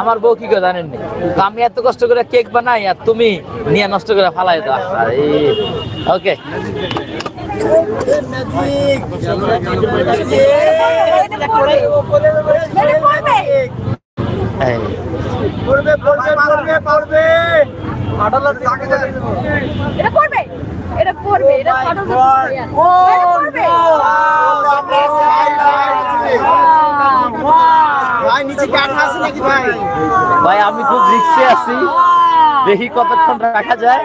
আমার বউ কি করে জানেন নি? তো আমি এত কষ্ট করে কেক বানাই আর তুমি নিয়ে নষ্ট করে ফালাই দাও। ওকে এটা পড়বে এটা পড়বে এটা এটা পড়বে। আছে নাকি ভাই ভাই আমি খুব রিক্সে আছি। দেখি কতক্ষণ রাখা যায়।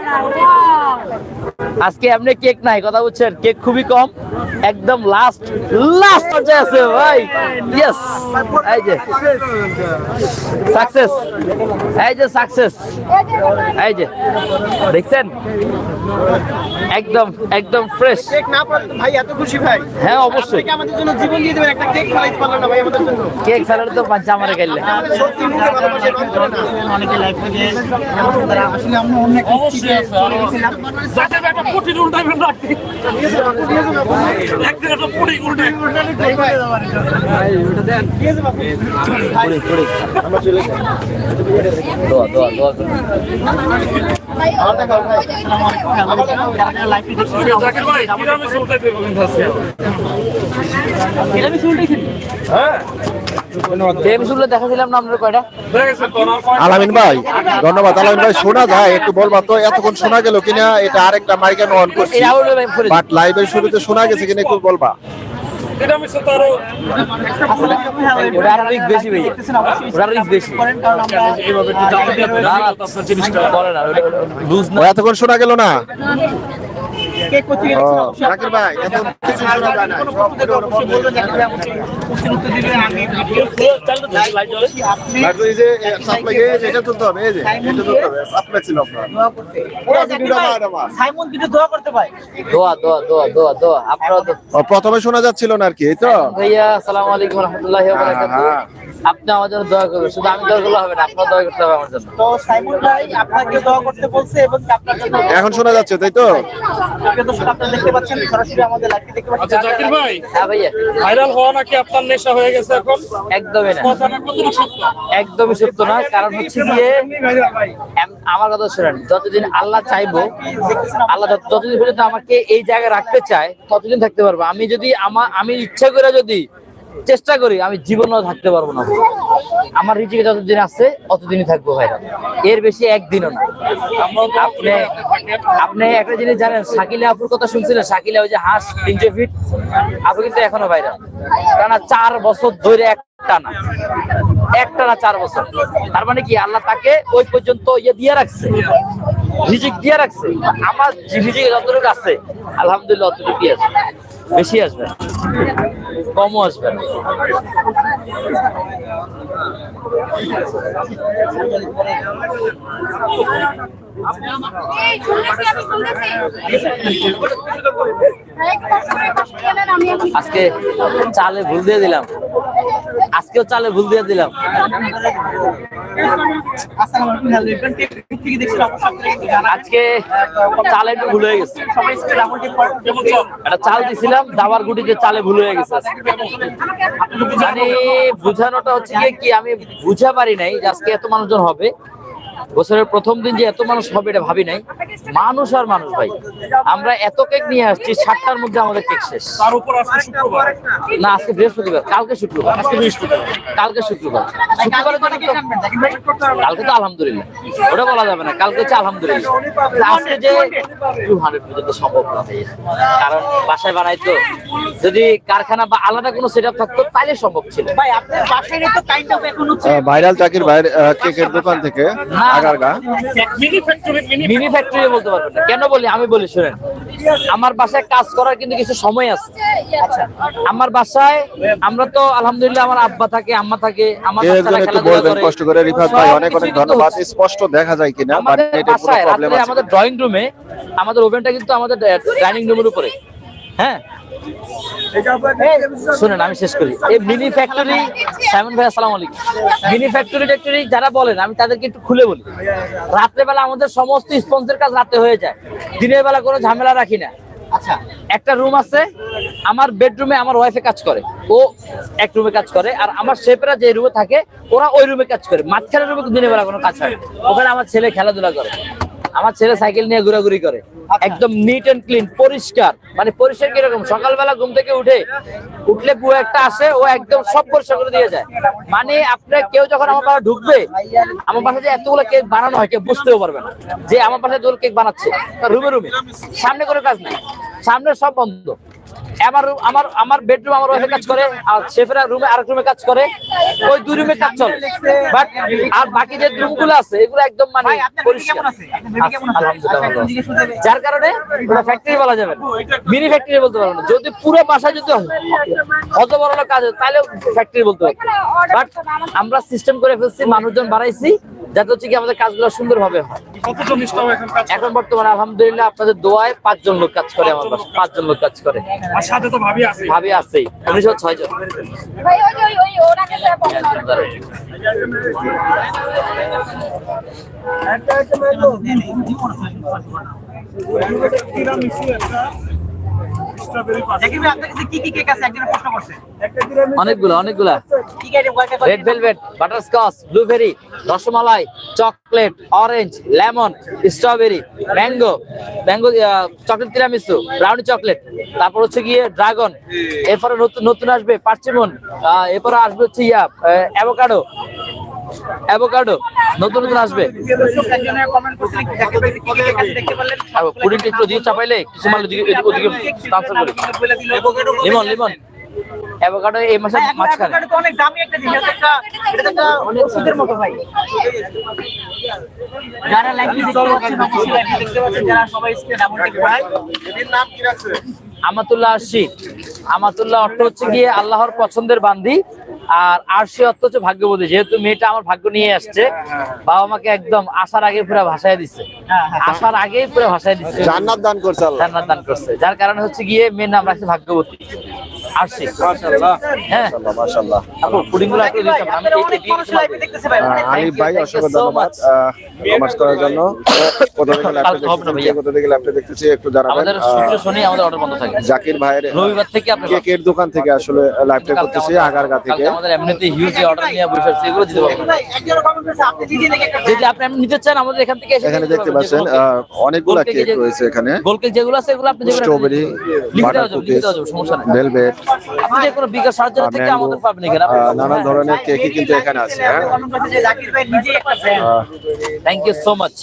আজকে এমনি কেক নাই কথা বলছেন কেক খুবই কম। একদম লাস্ট লাস্ট পর্যায়ে আছে ভাই। ইয়েস এই যে। সাকসেস এই যে সাকসেস এই যে। দেখছেন? একদম একদম ফ্রেশ কেক না ভাই এত খুশি ভাই। হ্যাঁ অবশ্যই। আপনি আমাদের জন্য জীবন দিয়ে দেবেন একটা কেক ফলাইতে পারলেন না ভাই আমাদের জন্য। কেক স্যালাড তো পাঁচ আমারে গেলে সত্যি মুখে ভালোবাসে রং করে না অনেকে লাইফ থেকে আসলে আমরা অন্য একটা কোটি উল্টাইবেন রাখি একদিন একটা পুরি উল্টাই দোয়া দোয়া দোয়া দেখাছিলাম না আপনার কয়টা? আলামিন ভাই ধন্যবাদ। আলামিন ভাই শোনা যায় একটু বলবা তো এতক্ষণ শোনা গেল কিনা এটা আরেকটা মাইকে অন করছি। বাট লাইভের শুরুতে শোনা গেছে কিনা একটু বলবা। এতক্ষণ শোনা গেল না? কেক করতে ও জাকির ভাই এত কিছু শোনা যায় না আর তো এই যে সাপ্লাই এটা তুলতে হবে এই যে এটা তুলতে হবে সাপ্লাই ছিল আপনার। পুরো ভিডিওটা বাইরে আমার। সাইমন কিন্তু দোয়া করতে পারে। দোয়া দোয়া দোয়া দোয়া দোয়া আপনারা তো ও, প্রথমে শোনা যাচ্ছিল না আর কি এই তো? ভাইয়া আসসালামু আলাইকুম রহমতুল্লাহি ওয়া হ্যাঁ। আপনি আমার জন্য দোয়া করবেন শুধু আমি দোয়া করলে হবে না আপনার দোয়া করতে হবে আমার জন্য। তো সাইমন ভাই আপনাকে দোয়া করতে বলছে এবং আপনার জন্য এখন শোনা যাচ্ছে তাই তো? প্রিয় দর্শক আপনারা দেখতে পাচ্ছেন সরাসরি আমাদের লাইভে দেখতে পাচ্ছেন। আচ্ছা জাকির ভাই হ্যাঁ ভাইয়া। ভাইরাল হওয়া নাকি আপনার নেশা হয়ে গেছে এখন? একদমই না। কথাটা কতটুকু সত্য? একদমই সত্য না কারণ হচ্ছে গিয়ে আমার কথা শুনেন যতদিন আল্লাহ চাইব আল্লাহ যতদিন পর্যন্ত আমাকে এই জায়গায় রাখতে চায় ততদিন থাকতে পারব। আমি যদি আমার আমি ইচ্ছা করে যদি চেষ্টা করি, আমি জীবনও থাকতে পারব না। আমার রিজিকে যতদিন আছে, অতদিনই থাকব ভাইরা। এর বেশি একদিনও না। আপনি আপনি একটা জিনিস জানেন, শাকিলা আপুর কথা শুনছিলেন? শাকিলা ওই যে হাঁস, তিনশো ফিট আপু কিন্তু এখনও ভাইরা। কারণ চার বছর ধরে একটা না একটা না চার বছর। তার মানে কি, আল্লাহ তাকে ওই পর্যন্ত ইয়ে দিয়ে রাখছে। রিজিক দিয়ে রাখছে। আমার রিজিক যতটুকু আছে, আলহামদুলিল্লাহ অতটুকুই আছে। বেশি আসবে। কমও আসবে? আজকে চালে ভুল দিয়ে দিলাম। আজকেও চালে ভুল দিয়ে দিলাম। আজকে চালে একটু ভুল হয়ে গেছে। চল একটা চাল দিছিলাম দাবার গুটিতে চালে ভুল হয়ে গেছে মানে বুঝানোটা হচ্ছে কি আমি বুঝা পারি নাই যে আজকে এত মানুষজন হবে। বছরের প্রথম দিন যে এত মানুষ হবে এটা ভাবি নাই। মানুষ আর মানুষ ভাই। আমরা এত কেক নিয়ে আসছি সাতটার মধ্যে আমাদের কেক শেষ। তার উপর আজকে শুক্রবার? না আজকে বৃহস্পতিবার। কালকে শুক্রবার। আজকে বৃহস্পতিবার। কালকে শুক্রবার। কালকে তো আলহামদুলিল্লাহ। ওটা বলা যাবে না। কালকে হচ্ছে আলহামদুলিল্লাহ। আজকে যে টু হান্ড্রেড পর্যন্ত সম্ভব না কারণ বাসায় বানাই তো যদি কারখানা বা আলাদা কোনো সেট থাকতো তাহলে সম্ভব ছিল। ভাই আপনার বাসায় তো কাইন্ড অফ এখন হচ্ছে ভাইরাল জাকির ভাইয়ের আহ, কেকের দোকান থেকে Agargaon? Mini factory mini mini factory বলতে পারবেন না। কেন বলি? আমি বলি শুনেন। আমার বাসায় কাজ করার কিন্তু কিছু সময় আছে। আচ্ছা আমার বাসায় আমরা তো আলহামদুলিল্লাহ আমার আব্বা থাকে আম্মা থাকে আমার বাচ্চারা খেলাধুলা করে। কষ্ট করে রিফাত ভাই অনেক অনেক ধন্যবাদ। স্পষ্ট দেখা যায় কিনা বাট প্রবলেম আছে। আমাদের ড্রয়িং রুমে আমাদের ওভেনটা কিন্তু আমাদের ডাইনিং রুমের উপরে। হ্যাঁ? শুনেন আমি শেষ করি। এই মিনি ফ্যাক্টরি সাইমন ভাই আসসালামু আলাইকুম। মিনি ফ্যাক্টরি ট্যাক্টরি যারা বলেন আমি তাদেরকে একটু খুলে বলি। রাত্রে বেলা আমাদের সমস্ত স্পন্সের কাজ রাতে হয়ে যায়। দিনের বেলা কোনো ঝামেলা রাখি না। আচ্ছা। একটা রুম আছে আমার বেডরুমে আমার ওয়াইফে কাজ করে। ও এক রুমে কাজ করে আর আমার শেফেরা যে রুমে থাকে ওরা ওই রুমে কাজ করে। মাঝখানের রুমে দিনের বেলা কোনো কাজ হয় ওখানে আমার ছেলে খেলাধুলা করে। আমার ছেলে সাইকেল নিয়ে ঘোরাঘুরি করে। একদম নিট এন্ড ক্লিন পরিষ্কার। মানে পরিষ্কার কীরকম? সকালবেলা ঘুম থেকে উঠে উঠলে কু একটা আসে ও একদম সব পরিষ্কার করে দিয়ে যায়। মানে আপনার কেউ যখন আমার বাসা ঢুকবে আমার পাশে যে এতগুলো কেক বানানো হয় কেউ বুঝতেও পারবে না যে আমার পাশে এতগুলো কেক বানাচ্ছে। রুমে রুমে। সামনে কোনো কাজ নাই। সামনে সব বন্ধ। আমার আমার আমার বেডরুম আমার ওয়াইফে কাজ করে আর শেফেরা রুমে আরেক রুমে কাজ করে। ওই দুই রুমে কাজ চলে। বাট আর বাকি যে রুমগুলো আছে এগুলো একদম মানে পরিষ্কার হবে। যার কারণে ওটা ফ্যাক্টরি বলা যাবে না। মিনি ফ্যাক্টরি বলতে পারব না। যদি পুরো বাসা যদি অত বড় কাজ হয় তাহলে ফ্যাক্টরি বলতে পারব। বাট আমরা সিস্টেম করে ফেলছি মানুষজন বাড়াইছি যাতে হচ্ছে কি আমাদের কাজগুলো সুন্দরভাবে হয়। কতজন এখন বর্তমানে আলহামদুলিল্লাহ আপনাদের দোয়ায় পাঁচজন লোক কাজ করে আমার পাঁচজন লোক কাজ করে। সাথে তো ভাবি আছে। ভাবি আছেই। উনিশশো ছয় জন। ভাই ওই অনেকগুলো অনেকগুলা। Red velvet butterscotch blueberry rasmalai chocolate orange lemon strawberry mango mango chocolate tiramisu brownie chocolate তারপর হচ্ছে গিয়ে ড্রাগন এরপরে নতুন নতুন আসবে পার্চিমন এরপরে আসবে হচ্ছে ইয়া অ্যাভোকাডো অ্যাভোকাডো নতুন নতুন আসবে। পুডিংটা একটু দিয়ে চাপাইলে কিছু মাল ওদিকে ওদিকে ট্রান্সফার করি। লিমন লিমন। অ্যাভোকাডো এই মাসে মাঝখানে। অনেক দামি একটা জিনিস এটা একটা এটা ওষুধের মতো ভাই। যারা লাইভ দেখতে পাচ্ছেন দেখতে পাচ্ছেন যারা সবাই স্ক্রিনে নাম কি রাখছে আমাতুল্লাহ আরশি। আমাতুল্লাহ অর্থ হচ্ছে গিয়ে আল্লাহর পছন্দের বান্দি আর আরশি অর্থ হচ্ছে ভাগ্যবতী। যেহেতু মেয়েটা আমার ভাগ্য নিয়ে আসছে বাবা মাকে একদম আসার আগে পুরো ভাষায় দিচ্ছে হ্যাঁ, হ্যাঁ। আসার আগেই পুরো ভাষায় দিচ্ছে জান্নাত দান করছে আল্লাহ। জান্নাত দান করছে। যার কারণে হচ্ছে গিয়ে মেয়ের নাম রাখছে ভাগ্যবতী। হ্যাঁ আপু আলিফ ভাই অসংখ্য ধন্যবাদ। কমার্স করার জন্য। কোথা থেকে ল্যাপটপ। কোথা থেকে ল্যাপটপ দেখতেছি একটু জানাবেন। আমাদের শনি আমাদের অর্ডার বন্ধ থাকে। জাকির ভাইয়ের রবিবার থেকে আপনি কেকের দোকান থেকে আসলে করতেছি আগারগা থেকে। কালকে আমাদের এমনিতে হিউজ অর্ডার নিয়ে বসে আছে এগুলো দিতে পারব না। ভাই একজন কমেন্ট করছে আপনি যদি নিতে চান আমাদের এখান থেকে এখানে দেখতে পাচ্ছেন অনেকগুলা কেক রয়েছে এখানে। গোল কেক যেগুলো আছে এগুলো আপনি যেগুলো স্ট্রবেরি বাটার কুকিজ ভেলভেট আপনি যে কোনো বিকাশ সার্জারি থেকে আমাদের পাবেন এখানে। নানান ধরনের কেকই কিন্তু এখানে আছে হ্যাঁ? থ্যাংক ইউ সো মাচ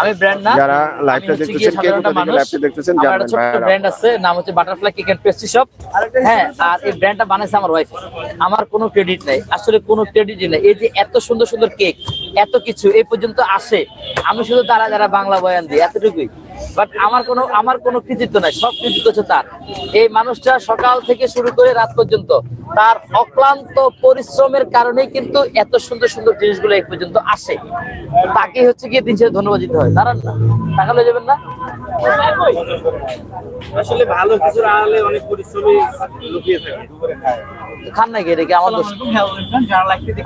আমি ব্র্যান্ড না। যারা লাইভটা দেখতেছেন কে। লাইভটা দেখতেছেন ছোট্ট ব্র্যান্ড আছে নাম হচ্ছে butterfly cake and pastry shop হ্যাঁ আর এই ব্র্যান্ডটা বানাইছে আমার ওয়াইফ আমার কোনো ক্রেডিট নাই। আসলে কোনো ক্রেডিটই নাই। এই যে এত সুন্দর সুন্দর কেক এত কিছু এই পর্যন্ত আসে। আমি শুধু তারা যারা বাংলা বয়ান দিই। এতটুকুই। বাট আমার কোনো আমার কোনো কৃতিত্ব নাই সব কৃতিত্ব হচ্ছে তার। এই মানুষটা সকাল থেকে শুরু করে রাত পর্যন্ত তার অক্লান্ত পরিশ্রমের কারণেই কিন্তু এত সুন্দর সুন্দর জিনিসগুলো এই পর্যন্ত আসে। তাকে হচ্ছে গিয়ে দিন শেষে ধন্যবাদ দিতে হয়। দাঁড়ান না টাকা লয়ে যাবেন না? আসলে ভালো কিছুর আড়ালে অনেক পরিশ্রমী লুকিয়ে থাকে। খান নাকি এটা কি আমার দোষ।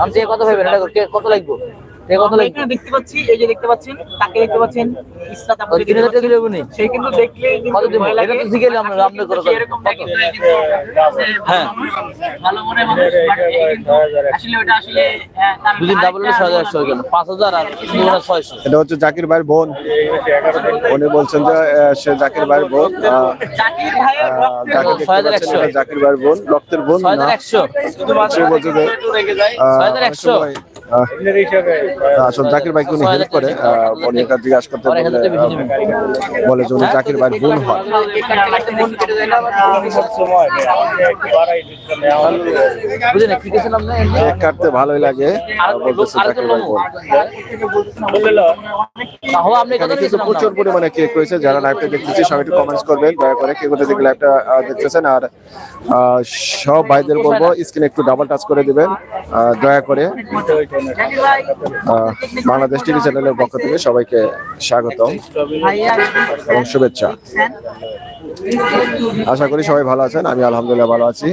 আমি যে কত ভাবেন এটা কত লাগবো? এখানে দেখতে পাচ্ছি এই যে দেখতে পাচ্ছেন তাকে দেখতে পাচ্ছেন ইসরাত সে কিন্তু দেখলে কত? এটা তো শিখেলে আমরা করে এরকম হ্যাঁ। ভালো মনে মানুষ but এই কিন্তু আসলে ওটা আসলে দুদিন ডাবল হলে ছয় হাজার একশো গেল পাঁচ হাজার আর দুগুণে ছয়শো। এটা হচ্ছে জাকির ভাইয়ের বোন। উনি বলছেন যে আহ, সে জাকির ভাইয়ের বোন আহ, জাকির ভাইয়ের ছয় জাকির ভাইয়ের বোন রক্তের বোন না। একশো। সে বলছে যে ছয় হাজার একশো। আসলে জাকির উনি হেল্প করে উনি জিজ্ঞাসা করতে। বলে যে উনি? জাকির বোন হয় কাটতে ভালোই লাগে প্রচুর পরিমাণে কেক রয়েছে, যারা লাইভটা দেখতেছি, সবাই একটু কমেন্টস করবেন, দয়া করে কে কোথা থেকে লাইভটা দেখতেছেন, আর সব ভাইদের বলব স্ক্রিনে একটু ডাবল টাচ করে দিবেন দয়া করে। বাংলাদেশ টিভি চ্যানেলের পক্ষ থেকে সবাইকে স্বাগতম এবং শুভেচ্ছা। আশা করি সবাই ভালো আছেন আমি আলহামদুলিল্লাহ ভালো আছি।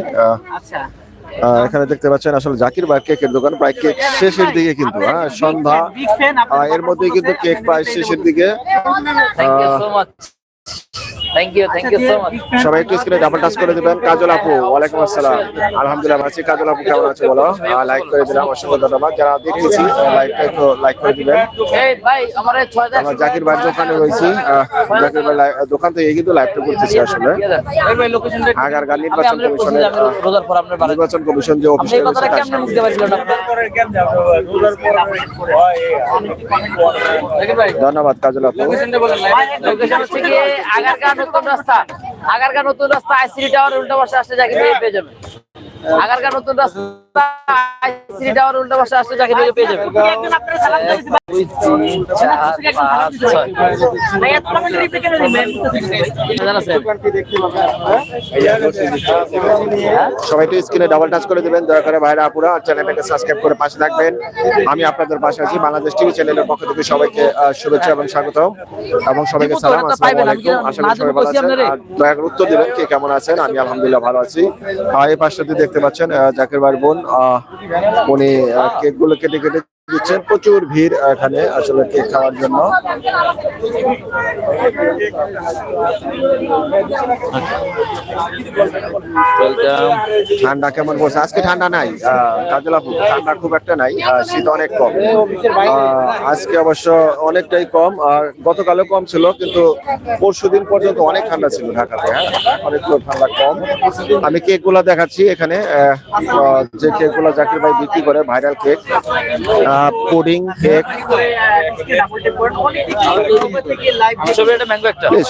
এখানে দেখতে পাচ্ছেন আসলে জাকির ভাই কেকের দোকান প্রায় কেক শেষের দিকে কিন্তু হ্যাঁ সন্ধ্যা। এর মধ্যে কিন্তু কেক প্রায় শেষের দিকে। Thank you ah, so much thank you so much সবাই একটু স্ক্রিনে ডাবল টাচ করে দিবেন। কাজল আপু ওয়ালাইকুম আসসালাম। আলহামদুলিল্লাহ আছি। কাজল আপু কেমন আছে বলো? লাইক করে দিলাম অসংখ্য ধন্যবাদ। যারা দেখতেছি লাইকটা একটু লাইক করে দিবেন। এই ভাই আমার এই ছয় আমরা জাকির ভাইয়ের দোকানে রয়েছি। জাকির ভাই লাই- দোকান থেকে কিন্তু লাইভটা করতেছি আসলে। লোকেশনটা নির্বাচন কমিশনের রোজার পর আপনার নির্বাচন কমিশন যে আপনি অফিসে এই কথাটা কেমনে তার পারছিলেন ভাই ধন্যবাদ কাজল আপু। লোকেশন হচ্ছে কি আগারগাঁ নতুন রাস্তা। আগারকার নতুন রাস্তা আইসিডি টাওয়ার উল্টা পাশে আসলে যাকে পেয়ে যাবেন আগারগাঁ নতুন রাস্তা আইসিডি টাওয়ার উল্টা পাশে আসলে জাকির ভাই। পেয়ে? সবাই একটু স্ক্রিনে ডাবল টাচ করে দিবেন দয়া করে ভাইরা আপুরা চ্যানেলটাকে সাবস্ক্রাইব করে পাশে থাকবেন। আমি আপনাদের পাশে আছি বাংলাদেশ টিভি চ্যানেলের পক্ষ থেকে সবাইকে শুভেচ্ছা এবং স্বাগত এবং সবাইকে সালাম আসসালামু আলাইকুম। আশা করি সবাই ভালো আছেন। দয়া করে উত্তর দিবেন কে কেমন আছেন আমি আলহামদুলিল্লাহ ভালো আছি। আর এই পাশটাতে দেখতে পাচ্ছেন জাকের ভাইয়ের বোন উনি কেকগুলো কেটে কেটে দিচ্ছেন প্রচুর ভিড় এখানে আসলে কেক খাওয়ার জন্য। ঠান্ডা কেমন পড়ছে? আজকে ঠান্ডা নাই। আহ, কাজল ঠান্ডা খুব একটা নাই শীত অনেক কম। আজকে অবশ্য অনেকটাই কম। আর গতকালও কম ছিল কিন্তু পরশু দিন পর্যন্ত অনেক ঠান্ডা ছিল ঢাকাতে হ্যাঁ? অনেকগুলো ঠান্ডা কম। আমি কেকগুলা দেখাচ্ছি এখানে। যে কেকগুলা জাকির ভাই বিক্রি করে ভাইরাল কেক। পুডিং কেক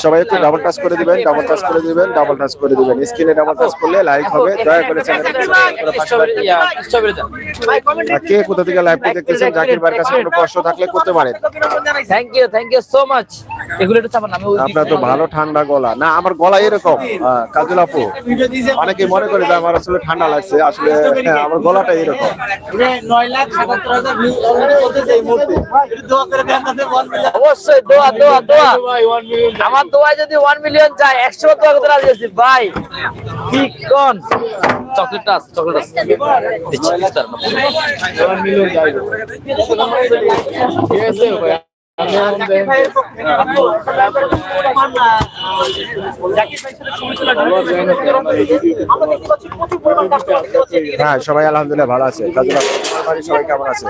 সবাই একটু ডাবল টাচ করে দিবেন ডাবল টাচ করে দিবেন ডাবল টাচ করে দিবেন। স্ক্রিনে ডাবল টাচ করলে লাইক হবে দয়া করে। ইয়া কে কোথা থেকে লাইভটি দেখতেছেন জাকির ভাইয়ের কাছে কোনো প্রশ্ন থাকলে করতে পারেন। Thank you thank you so much এগুলো একটু চাপান আমি আপনার তো ভালো ঠান্ডা গলা। না আমার গলা এরকম কাজল আপু। অনেকে মনে করে যে আমার আসলে ঠান্ডা লাগছে আসলে হ্যাঁ, আমার গলাটা এরকম। অবশ্যই দোয়া দোয়া দোয়া। আমার দোয়া যদি ওয়ান মিলিয়ন যায় একশো দোয়া করতে রাজি আছি। ভাই কি কোন? চকলেট আছে দিচ্ছি ইফতার হ্যাঁ সবাই আলহামদুলিল্লাহ ভালো আছে। সবাই কেমন আছে?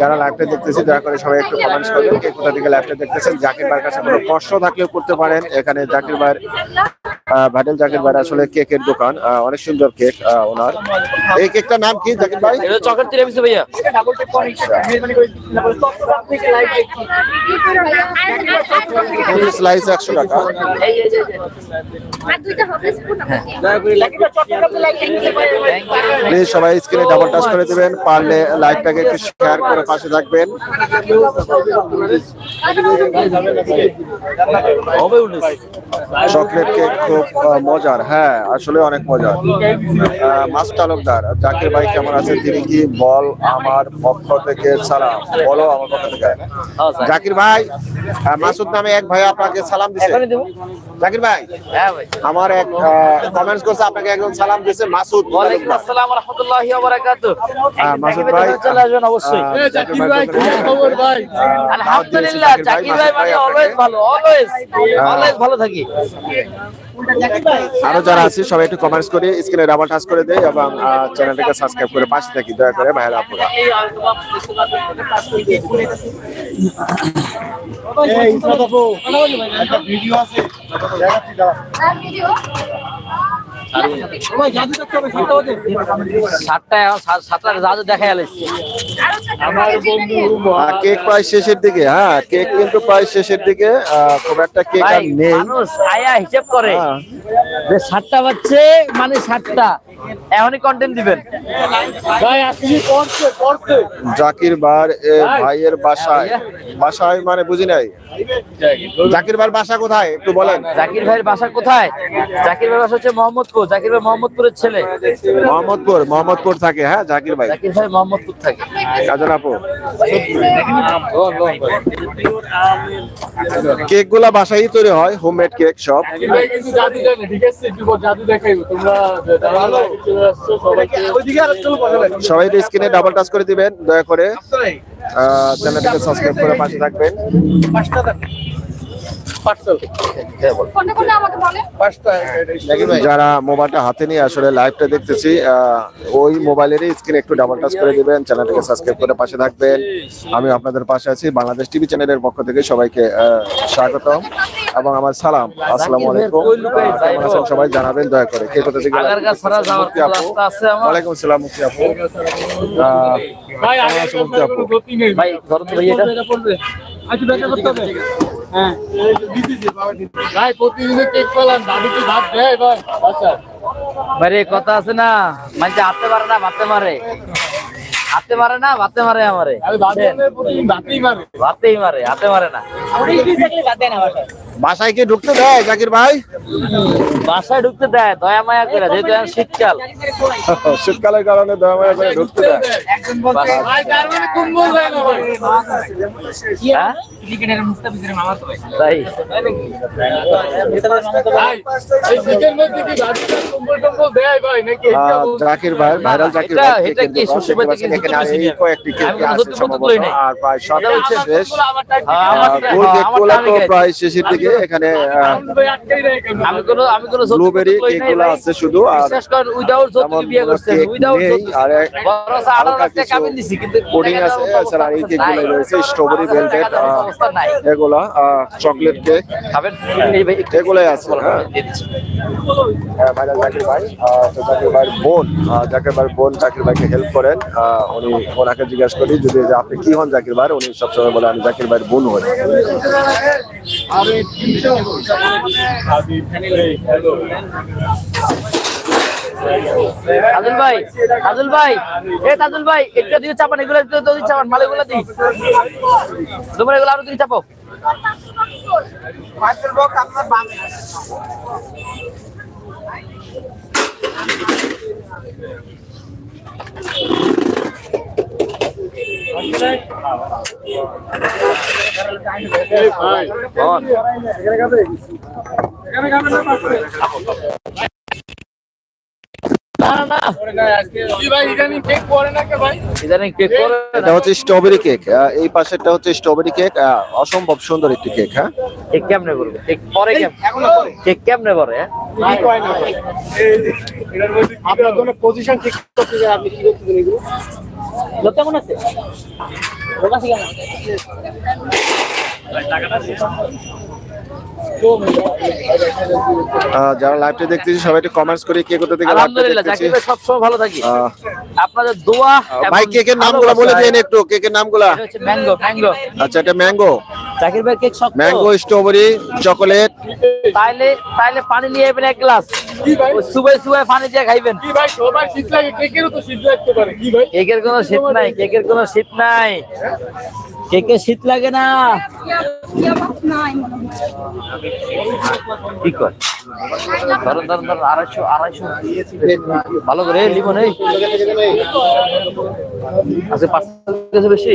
যারা লাইভটা দেখতেছি, দয়া করে সবাই একটু কমেন্টস করবেন কোথা থেকে লাইভটা দেখতেছেন? জাকির ভাইয়ের কাছে কোনো কষ্ট থাকলেও করতে পারেন। এখানে জাকির ভাইয়ের ভাইডেল জাকির ভাই আসলে কেকের দোকান। আহ, অনেক সুন্দর কেক আহ, ওনার। এই কেকটার নাম কি জাকির ভাই? এটা চকলেট তিরামিসু ভাইয়া। স্লাইস একশো টাকা। প্লিজ সবাই স্ক্রিনে ডাবল টাচ করে দিবেন পারলে লাইভটাকে একটু শেয়ার করে পাশে থাকবেন। চকলেট কেক খুব মজার। হ্যাঁ আসলে অনেক মজার। মাস তালুকদার জাকির ভাই কেমন আছেন? তিনি কি বল আমার পক্ষ থেকে সালাম? বলো আমার পক্ষ থেকে। হ্যাঁ, জাকির ভাই মাসুদ নামে এক ভাই আপনাকে সালাম দিছে। জাকির ভাই হ্যাঁ আমার এক কমেন্টস করছে আপনাকে একজন সালাম দিছে মাসুদ। ওয়ালাইকুম আসসালাম ওয়া রাহমাতুল্লাহি ওয়া বারাকাতুহু আহ, মাসুদ ভাই চলে আসবেন অবশ্যই। জাকির ভাই কি খবর ভাই। আলহামদুলিল্লাহ জাকির ভাই, ভাই ভাই মানে অলওয়েজ ভালো অলওয়েজ অলওয়েজ ভালো থাকি। আরও যারা আছে সবাই একটু কমেন্টস করে স্ক্রিনে ডাবল টাচ করে দেয় এবং চ্যানেলটাকে সাবস্ক্রাইব করে পাশে থাকি দয়া করে ভাইরা আপুরা। এই ইসরাত আপু ভিডিও আছে। ভিডিও ভাই জাদু দেখতে হবে সাতটা বাজে সাতটা এখন সাত- সাতটা জাহাজ দেখা গেল আমার বন্ধু কেক প্রায় শেষের দিকে হ্যাঁ কেক কিন্তু প্রায় শেষের দিকে খুব একটা কেক আর নেই। মানুষ আয়া হিসাব করে। যে সাতটা বাজছে মানে সাতটা। এখনই কন্টেন্ট দিবেন। ভাই আসলে পড়ছে পড়ছে জাকির বার ভাইয়ের বাসায়। বাসায় মানে বুঝি নাই? জাকির। বার বাসা কোথায়? একটু বলেন। জাকির ভাইয়ের বাসা কোথায়? জাকির ভাইয়ের বাসা হচ্ছে মোহাম্মদপুর। জাকির ভাই মোহাম্মদপুরের ছেলে? মোহাম্মদপুর মোহাম্মদপুর থাকে হ্যাঁ জাকির ভাই। জাকির ভাই মোহাম্মদপুর থাকে। কাজল আপু। কেকগুলা বাসায় তৈরি হয় হোমমেড কেক সব। ভাই কিছু জাদু জানে ঠিক আছে? একটু পর জাদু দেখাইবো। তোমরা যারা চলে আসছো সবাইকে। ওইদিকে আর চলো বসে সবাই স্ক্রিনে ডাবল টাচ করে দিবেন দয়া করে চ্যানেলটাকে সাবস্ক্রাইব করে পাশে থাকবেন। যারা মোবাইলটা হাতে নিয়ে আসলে লাইভটা দেখতেছি আহ, ওই মোবাইলেরই স্ক্রিন একটু ডাবল টাচ করে দিবেন চ্যানেলটাকে সাবস্ক্রাইব করে পাশে থাকবেন। আমি আপনাদের পাশে আছি বাংলাদেশ টিভি চ্যানেলের পক্ষ থেকে সবাইকে আহ, স্বাগতম এবং আমার সালাম। আসসালামু আলাইকুম। কেমন আছেন সবাই জানাবেন দয়া করে। কে কোথা থেকে ওয়ালাইকুম আসসালাম মুক্তি আপু ভাই আগে আছেন আপু? কোনো গতি নেই। ভাই ধরো তো ভাই এটা আচ্ছা দেখা করতে হবে। হ্যাঁ। ভাই প্রতিদিনে কেক পেলাম দাদু কি ভাত দেয় ভাই? আচ্ছা। ভাই কথা আছে না মানে হাতে মারে না ভাতে মারে। হাতে মারে না ভাতে মারে আমারে। আমি ভাত প্রতিদিন ভাতেই মারে। ভাতেই মারে হাতে মারে না। বাসায় কি ঢুকতে দেয় জাকির ভাই? বাসায় ঢুকতে দেয় দয়া মায়া করে যেহেতু এখন শীতকাল। শীতকালের কারণে দয়া মায়া করে ঢুকতে দেয়। মানে হ্যাঁ? তাই ভাই এই শীতের মধ্যে কি দাদু কুম্বল টম্বল দেয় ভাই নাকি আহ, জাকির ভাই ভাইরাল জাকির ভাই আর কয়েকটি প্রায় সব হচ্ছে শেষ। হ্যাঁ, হ্যাঁ, প্রায় শেষের দিকে এখানে আমি কোনো আমি কোনো ব্লুবেরি। আছে শুধু আর বিশ্বাস করেন উইদাউট যৌতুক বিয়ে কোনো উইদাউট আর এক বরং আরও হালকা একটা কিছু কাবিন দিছি কিন্তু পুডিং আছে এছাড়া এই কেক রয়েছে স্ট্রবেরি ভেলভেট চকলেট কেক খাবেন? এগুলোই আছে হ্যাঁ। হ্যাঁ, জাকির ভাই তো জাকির ভাইয়ের বোন আহ, জাকির ভাইয়ের বোন জাকির ভাইকে হেল্প করেন আহ, উনি ওনাকে জিজ্ঞাসা করি যদি যে আপনি কি হন জাকির ভাই উনি সবসময় বলে আমি জাকির ভাইয়ের বোন হই। তাজুল ভাই তাজুল ভাই, এ তাজুল ভাই একটা দিয়ে চাপান, এগুলো দিয়ে চাপান মাল এগুলো দিই। তোমার এগুলো আরও এই এটা হচ্ছে স্ট্রবেরি কেক এই পাশেরটা হচ্ছে স্ট্রবেরি কেক অসম্ভব সুন্দর একটি কেক হ্যাঁ কেক কেমনে করবে কেক পরে কেক কেমনে হ্যাঁ? মধ্যে আপনার জন্য পজিশন ঠিক করতে আপনি কি করতেছেন এগুলো লোক কেমন আছে লোক আছে কেমন আহ, যারা লাইভটা দেখতেছি সবাই একটু কমেন্টস করি কে কোথা থেকে লাইভটা আলহামদুলিল্লাহ দেখতেছি। জাকির ভাই সবসময় ভালো থাকি। আপনাদের দোয়া ভাই কেকের নামগুলো বলে দিন একটু কেকের নামগুলা। হচ্ছে ম্যাঙ্গো ম্যাঙ্গো। আচ্ছা এটা ম্যাঙ্গো। জাকির ভাই কেক শক্ত। Mango strawberry chocolate. তাইলে তাইলে পানি নিয়ে যাবেন এক গ্লাস। কি সুবাই সুবাই পানি দিয়ে খাইবেন। কি ভাই সবার শীত লাগে কেকেরও তো শীত লাগতে পারে। কি ভাই? কেকের কোনো শীত নাই কেকের কোনো শীত নাই। কেকের শীত লাগে না? হয় কি কর? ধরুন ধরুন ধরুন আড়াইশো আড়াইশো। ভালো করে লিমন নেই আচ্ছা পার্সেল বেশি?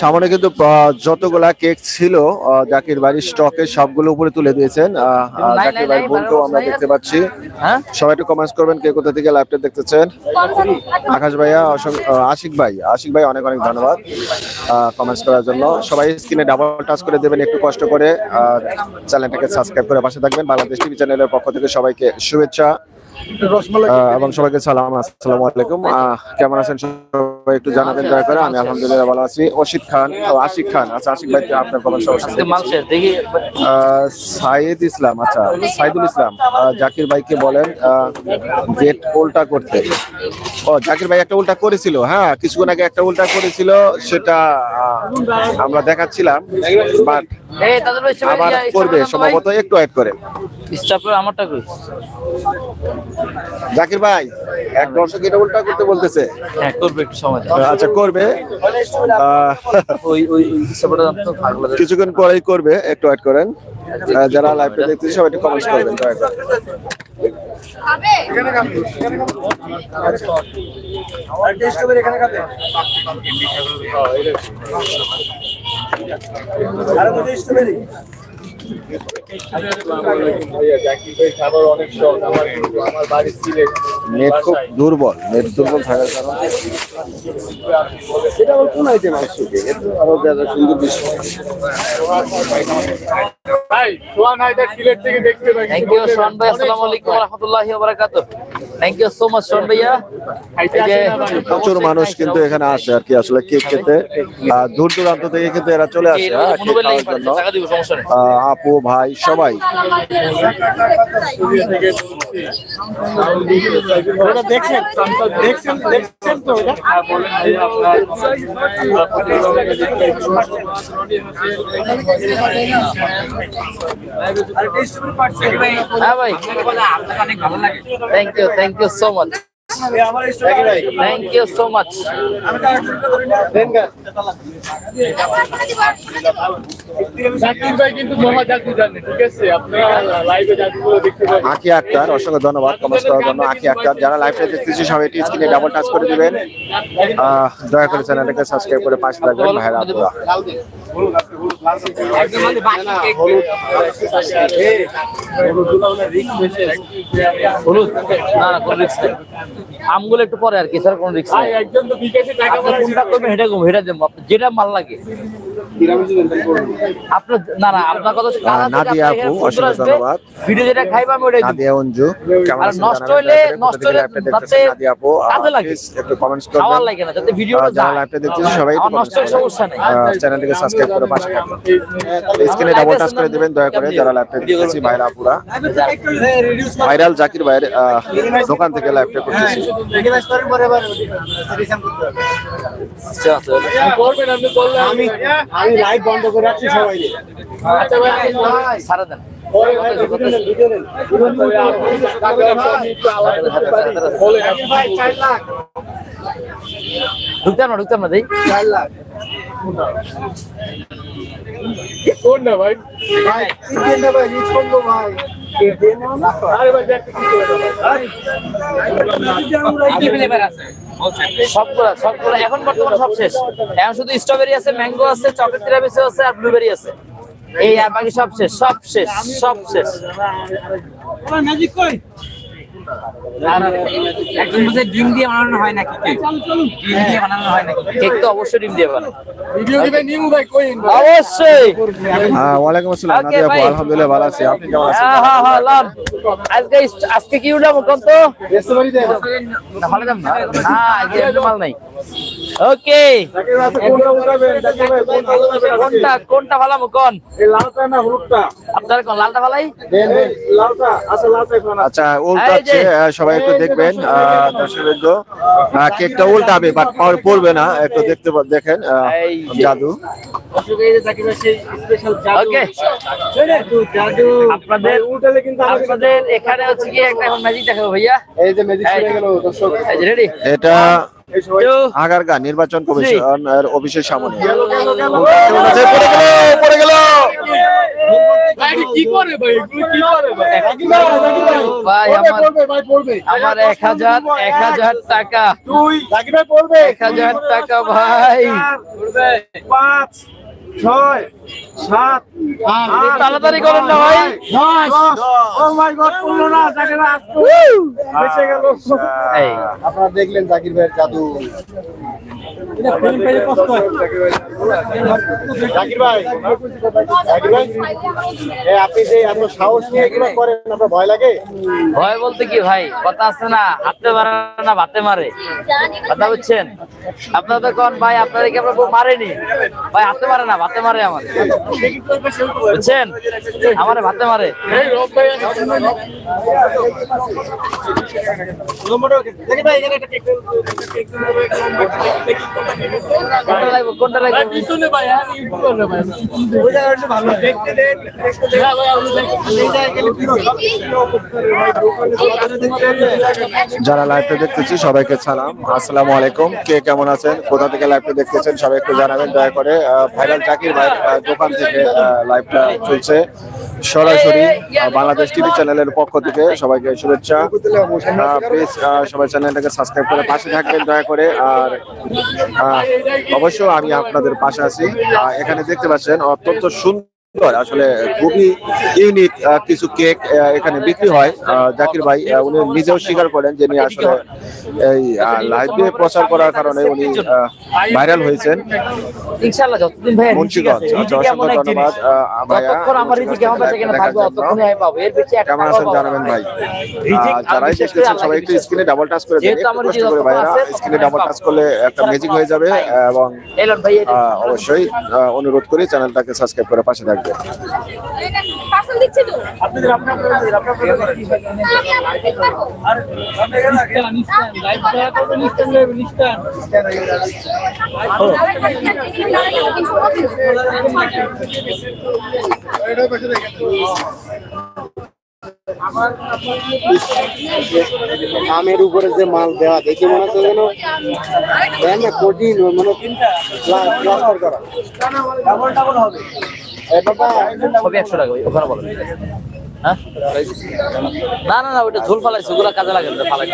সামনে কিন্তু যতগুলা কেক ছিল জাকির বাড়ির স্টকে সবগুলো উপরে তুলে দিয়েছেন। জাকির বাড়ির বোনকেও আমরা দেখতে পাচ্ছি। হ্যাঁ? সবাই একটু কমেন্টস করবেন কে কোথা থেকে লাইভটা দেখতেছেন? আকাশ ভাইয়া আশিক ভাই আশিক ভাই অনেক অনেক ধন্যবাদ কমেন্টস করার জন্য। সবাই স্ক্রিনে ডাবল টাচ করে দেবেন একটু কষ্ট করে চ্যানেলটাকে সাবস্ক্রাইব করে পাশে থাকবেন। বাংলাদেশ টিভি চ্যানেলের পক্ষ থেকে সবাইকে শুভেচ্ছা। এবং সবাইকে সালাম আসসালামু আলাইকুম। কেমন আছেন সবাই একটু জানাবেন দয়া করে। আমি আলহামদুলিল্লাহ ভালো আছি। অসিত খান ও আশিক খান। আচ্ছা আশিক ভাই আপনার আহ, সাইদ ইসলাম আচ্ছা সাইদুল ইসলাম আহ, জাকির ভাইকে বলেন গেট উল্টা করতে। ও জাকির ভাই একটা উল্টা করেছিল হ্যাঁ কিছুক্ষণ আগে একটা উল্টা করেছিল সেটা আহ, আমরা দেখাচ্ছিলাম বাট আবার করবে সম্ভবত একটু অ্যাড করে? আমারটা কই জাকির ভাই এক দর্শক এটা উল্টা করতে বলতেছে। হ্যাঁ করবে একটু সময় আচ্ছা করবে। ওই ওই কিছুক্ষণ পরেই করবে একটু অ্যাড করেন। যারা লাইভটা দেখতেছে সবাই একটু কমেন্টস করবেন। দয়া করে খাবে খাবার অনেক শখ আমার কিন্তু আমার বাড়ি সিলেট নেট খুব দুর্বল নেট দুর্বল থাকার কারণে। সেটা আবার কোন আইটেম আসছে এটা আরও সুন্দর বিষয় ভাই সোহান হায়দার সিলেট থেকে দেখতে পাই। থ্যাংক ইউ শোন ভাই আসসালামু আলাইকুম ওয়া রাহমাতুল্লাহি ওয়া বারাকাতুহু। থ্যাংক ইউ সো মাচ শোন ভাইয়া প্রচুর মানুষ কিন্তু এখানে আসে আর কি আসলে কেক খেতে। আহ, দূর দূরান্ত থেকে কিন্তু এরা চলে আসে হ্যাঁ, জন্য। আপু ভাই সবাই। ওটা দেখছেন? দেখছেন? দেখছেন তো হ্যাঁ ভাই। Thank you thank you so much thank you so much লাইভে আক্তার অসংখ্য ধন্যবাদ কমেন্ট করার জন্য। আখি আক্তার যারা লাইভটা দেখতেছি সবাই একটি স্ক্রিনে ডাবল টাচ করে দিবেন। দয়া করে চ্যানেলটাকে সাবস্ক্রাইব করে পাশে থাকবেন ভাইরা আমগুলো একটু পরে আর কি স্যার কোনো হেটা হেটা দেবো যেটা মাল লাগে। আপনার না না আপনার কথা হচ্ছে কাজ নাদিয়া আপু, অসংখ্য ধন্যবাদ। ভিডিও যেটা খাইবো আমি ওটাই দিব। নাদিয়া অঞ্জু আর নষ্ট যাতে নাদিয়া আপু? কাজে লাগে। একটু কমেন্টস খাওয়ার করবেন লাগে না যাতে ভিডিওটা যায়। লাইভটা সবাই নষ্ট সমস্যা নেই। চ্যানেলটিকে সাবস্ক্রাইব করে পাশে স্ক্রিনে ডাবল টাচ করে দিবেন দয়া করে যারা লাইভটা দেখতেছি ভাইরা আপুরা ভাইরাল জাকির ভাইয়ের দোকান থেকে লাইভটা করতেছি। আচ্ছা, আচ্ছা। করবেন আপনি করলে আমি আমি লাইভ বন্ধ করে রাখছি সবাই আচ্ছা ভাই আপনি সারা দেন পরে ভিডিও নেন টাকা আমি একটু আলাদা করতে পারি বলেন আপনি ভাই 4 লাখ। ঢুকতাম না ঢুকতাম না দেই এখন বর্তমানে সব শেষ এখন শুধু স্ট্রবেরি আছে ম্যাঙ্গো আছে চকলেট তিরামিসু আছে আর ব্লুবেরি আছে এই আর বাকি সব শেষ সব শেষ সব শেষ ডিম দিয়ে বানানো হয় নাকি কেক? ডিম দিয়ে বানানো হয় নাকি কেক? তো অবশ্যই ডিম দিয়ে বানায় ভিডিও দিবে নিউ ভাই কইন অবশ্যই। ওয়ালাইকুম আসসালাম নাদিয়া আপু আলহামদুলিল্লাহ ভালো আছি। আপনি কেমন আছেন? হ্যাঁ হ্যাঁ হ্যাঁ লাভ আজকে আজকে কি উঠলাম কোন তো? ব্যস্ত বাড়ি দেন না ভালো দাম না। না আজকে মাল নাই। ওকে কোনটা ভালো কোন? লালটা না হলুদটা? আপনার কোন লালটা ভালাই? দেন দেন লালটা আছে লালটা আচ্ছা আহ, সবাই একটু দেখবেন আহ, দর্শকবৃন্দ। কেকটা উল্টাবে বাট পড়বে না একটু দেখতে দেখেন। জাদু। ওকে। জাদু আপনাদের উঠালে কিন্তু আমাদের আপনাদের এখানে হচ্ছে কি একটা এখন ম্যাজিক দেখাবো ভাইয়া। এই যে ম্যাজিক শুরু হয়ে গেল দর্শক। এই যে রেডি এটা আগারগা নির্বাচন কমিশন এর অফিসের সামনে। পড়ে গেল পড়ে গেল। ভাই এটা কি করে ভাই? এগুলো কি করে ভাই? জাকির ভাই জাকির ভাই ভাই, পড়বে, আমার- এক হাজার এক হাজার টাকা। ভাই এক হাজার টাকা ভাই। পাঁচ ছয় সাত একটু তাড়াতাড়ি করেন না ভাই। ও মাই গড পড়ল না জাকির ভাই আজকে। গেল। আপনারা দেখলেন জাকির ভাইয়ের জাদু। জাকির ভাই জাকির ভাই আপনি যে এত সাহস নিয়ে এগুলো করেন আপনার ভয় লাগে? ভয় বলতে কি ভাই? কথা আছে না হাতে মারে না ভাতে মারে। কথা বুঝছেন? আপনারা তো কোন ভাই আপনাদের কি আপনার মারেনি? ভাই হাতে মারে না ভাতে মারে আমার। বুঝছেন? আমারে ভাতে মারে। এই রব ভাই কোনটা লাগবে? কোনটা লাগবে? পিছনে ভাই হ্যাঁ ভাই। ভালো। দেখতে দেন যারা লাইভটা দেখতেছি সবাইকে সালাম। আসসালামু আলাইকুম। কে কেমন আছেন? কোথা থেকে লাইভটা দেখতেছেন সবাই একটু জানাবেন। দয়া করে ভাইরাল জাকির ভাই দোকান থেকে লাইভটা চলছে। সরাসরি বাংলাদেশ টিভি চ্যানেলের পক্ষ থেকে সবাইকে শুভেচ্ছা। প্লিজ সবাই চ্যানেলটাকে সাবস্ক্রাইব করে পাশে থাকবেন দয়া করে। আর অবশ্য আমি আপনাদের পাশে আছি। এখানে দেখতে পাচ্ছেন অত্যন্ত সুন্দর আসলে খুবই ইউনিক কিছু কেক এখানে বিক্রি হয়। জাকির ভাই উনি নিজেও স্বীকার করেন যে আসলে এই লাইভে প্রচার করার কারণে উনি ভাইরাল হয়েছেন। ইনশাআল্লাহ যতদিন ভাই মুন্সিগঞ্জ আচ্ছা অসংখ্য ধন্যবাদ। আহ, আমার রিজিক আমার কাছে এখানে থাকবে দেখার আমি পাবো এর বেশি একটা কেমন আছেন জানাবেন ভাই? রিজিক আহ, আমি যারাই দেখতেছেন সবাই একটু স্ক্রিনে ডাবল টাচ করে দেন যেহেতু একটু কষ্ট করে ভাইরা স্ক্রিনে ডাবল টাচ করলে একটা ম্যাজিক হয়ে যাবে এবং অবশ্যই অনুরোধ করি চ্যানেলটাকে সাবস্ক্রাইব করে পাশে থাকবে পার্সেল দিচ্ছি তো। আমের উপরে যে মাল দেওয়া দেখে মনে হচ্ছে যেন কঠিন মানে করা বাবা সবই একশো টাকা ওখানে হ্যাঁ? না না না ওটা ঝোল ফালাইছে ওগুলো কাজে লাগে না ফালাই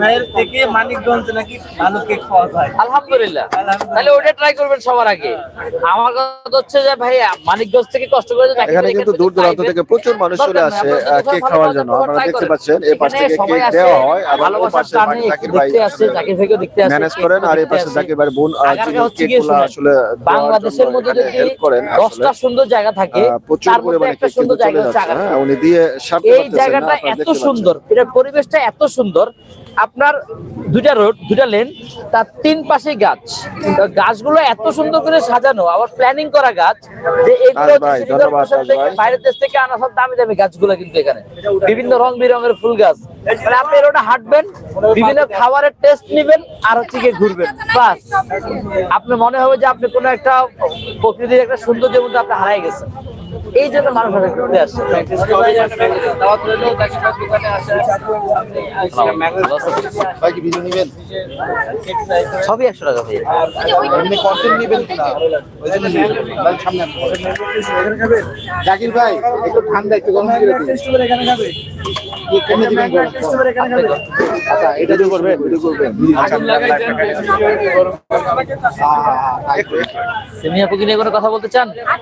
ভাইয়ের থেকে মানিকগঞ্জ নাকি ভালো কেক পাওয়া যায়। আলহামদুলিল্লাহ। তাহলে ওটা ট্রাই করবেন সবার আগে। আমার কথা হচ্ছে যে ভাই মানিকগঞ্জ থেকে কষ্ট করে এখানে কিন্তু দূর দূরান্ত থেকে প্রচুর মানুষ চলে আসে নেই, আহ, আপনারা কেক খাওয়ার জন্য। আপনারা দেখতে পাচ্ছেন এই পাশ থেকে কেক দেওয়া হয় এবং ও পাশে জাকির ভাই দেখতে আসছে, জাকির ভাইকেও দেখতে আসছে, ম্যানেজ করেন আর এই পাশে জাকির ভাই বোন কেকগুলো আসলে বাংলাদেশের মধ্যে যদি help করেন আসলে। দশটা সুন্দর জায়গা থাকে প্রচুর পরিমাণে সুন্দর জায়গা চলে যাচ্ছে হ্যাঁ, উনি দিয়ে এই জায়গাটা এত সুন্দর এটার পরিবেশটা এত সুন্দর। আপনার দুইটা রোড দুইটা লেন তার তিন পাশে গাছ। গাছগুলো এত সুন্দর করে সাজানো আবার প্ল্যানিং করা গাছ যে এগুলো। বাইরের দেশ থেকে আনা সব দামি দামি গাছগুলো কিন্তু এখানে। বিভিন্ন রং বেরঙের ফুল গাছ। মানে আপনি রোডে হাঁটবেন বিভিন্ন খাবারের টেস্ট নেবেন আর হচ্ছে গিয়ে ঘুরবেন। বাস। আপনি মনে হবে যে আপনি কোনো একটা প্রকৃতির একটা সৌন্দর্যের মধ্যে আপনি হারাই গেছেন। এই জন্য মানুষ অনেক ঘুরতে নেবেন সবই একশো টাকা ভাই। জাকির ভাই একটু ঠান্ডা একটু গরম? আচ্ছা এটা ভিডিও করবেন? ভিডিও করবেন। আচ্ছা সেমিয়া পুকি নিয়ে কোনো কথা বলতে চান?